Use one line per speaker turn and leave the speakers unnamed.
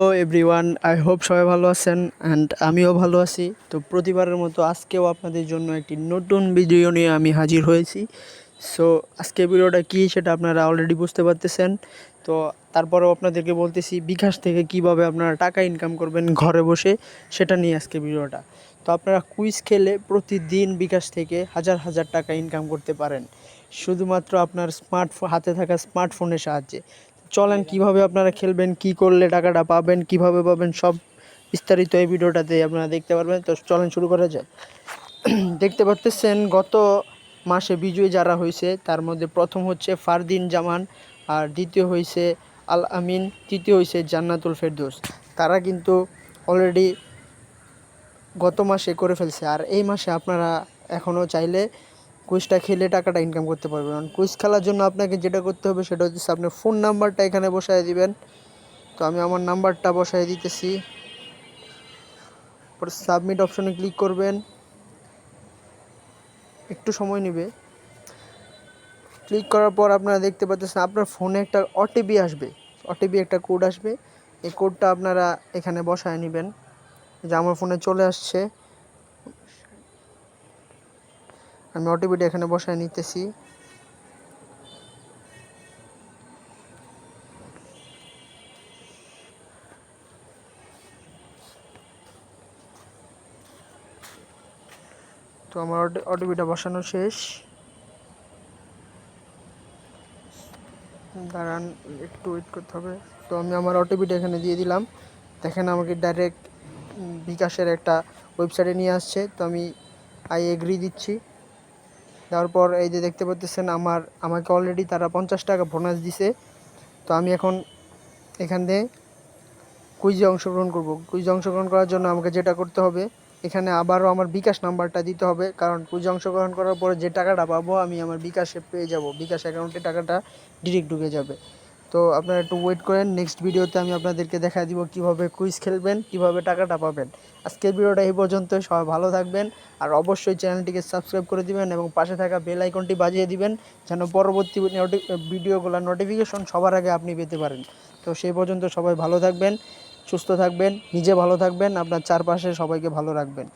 Hello everyone I hope সবাই ভালো আছেন অ্যান্ড আমিও ভালো আছি। তো প্রতিবারের মতো আজকেও আপনাদের জন্য একটি নতুন ভিডিও নিয়ে আমি হাজির হয়েছি। সো আজকে ভিডিওটা কী সেটা আপনারা অলরেডি বুঝতে পারতেছেন। তো তারপরেও আপনাদেরকে বলতেছি, বিকাশ থেকে কীভাবে আপনারা টাকা ইনকাম করবেন ঘরে বসে, সেটা নিয়ে আজকে ভিডিওটা তো আপনারা কুইজ খেলে প্রতিদিন বিকাশ থেকে হাজার হাজার টাকা ইনকাম করতে পারেন। শুধুমাত্র আপনার স্মার্টফোন হাতে থাকা স্মার্টফোনের সাহায্যে। চলেন, কীভাবে আপনারা খেলবেন, কি করলে টাকাটা পাবেন, কীভাবে পাবেন, সব বিস্তারিত এই ভিডিওটাতে আপনারা দেখতে পারবেন। তো চলেন, শুরু করা যায় দেখতে পাচ্ছেন গত মাসে বিজয়ী যারা হয়েছে, তার মধ্যে প্রথম হচ্ছে ফারদিন জামান, আর দ্বিতীয় হয়েছে আল আমিন, তৃতীয় হয়েছে জান্নাতুল ফেরদোস। তারা কিন্তু অলরেডি গত মাসে করে ফেলছে। আর এই মাসে আপনারা এখনও চাইলে কুইজটা খেলে টাকাটা ইনকাম করতে পারবেন কুইজ খেলার জন্য আপনাকে যেটা করতে হবে সেটা হচ্ছে আপনার ফোন নাম্বারটা এখানে বসায় দিবেন। তো আমি আমার নাম্বারটা বসায় দিতেছি। পরে সাবমিট অপশনে ক্লিক করবেন। একটু সময় নেবে। ক্লিক করার পর আপনারা দেখতে পাচ্ছেন আপনার ফোনে একটা ওটিপি আসবে। ওটিপি একটা কোড আসবে। এই কোডটা আপনারা এখানে বসায় নেবেন। যে আমার ফোনে চলে আসছে। আমি ওটিপিটা এখানে বসায় নিতেছি। তো আমার ওটিপিটা বসানো শেষ। দাঁড়ান, একটু ওয়েট করতে হবে। তো আমি আমার ওটিপিটা এখানে দিয়ে দিলাম। দেখেন আমাকে ডাইরেক্ট বিকাশের একটা ওয়েবসাইটে নিয়ে আসছে। তো আমি আই এগ্রি দিচ্ছি। তারপর এই যে দেখতে পাচ্ছেন আমার, আমাকে অলরেডি তারা পঞ্চাশ টাকা বোনাস দিছে। তো আমি এখন এখান থেকে কুইজে অংশগ্রহণ করব। কুইজে অংশগ্রহণ করার জন্য আমাকে যেটা করতে হবে, এখানে আবারও আমার বিকাশ নাম্বারটা দিতে হবে, কারণ কুইজে অংশগ্রহণ করার পরে যে টাকাটা পাবো আমি আমার বিকাশে পেয়ে যাব। বিকাশ অ্যাকাউন্টে টাকাটা ডিরেক্ট ঢুকে যাবে। তো আপনারা একটু ওয়েট করেন নেক্সট ভিডিওতে আমি আপনাদেরকে দেখা দিব কীভাবে কুইজ খেলবেন, কীভাবে টাকাটা পাবেন। আজকের ভিডিওটা এই পর্যন্ত, সবাই ভালো থাকবেন, আর অবশ্যই চ্যানেলটিকে সাবস্ক্রাইব করে দিবেন এবং পাশে থাকা বেল আইকনটি বাজিয়ে দিবেন, যেন পরবর্তী ভিডিওগুলোর নোটিফিকেশন সবার আগে আপনি পেতে পারেন। তো সেই পর্যন্ত সবাই ভালো থাকবেন, সুস্থ থাকবেন, নিজে ভালো থাকবেন, আপনার চারপাশে সবাইকে ভালো রাখবেন।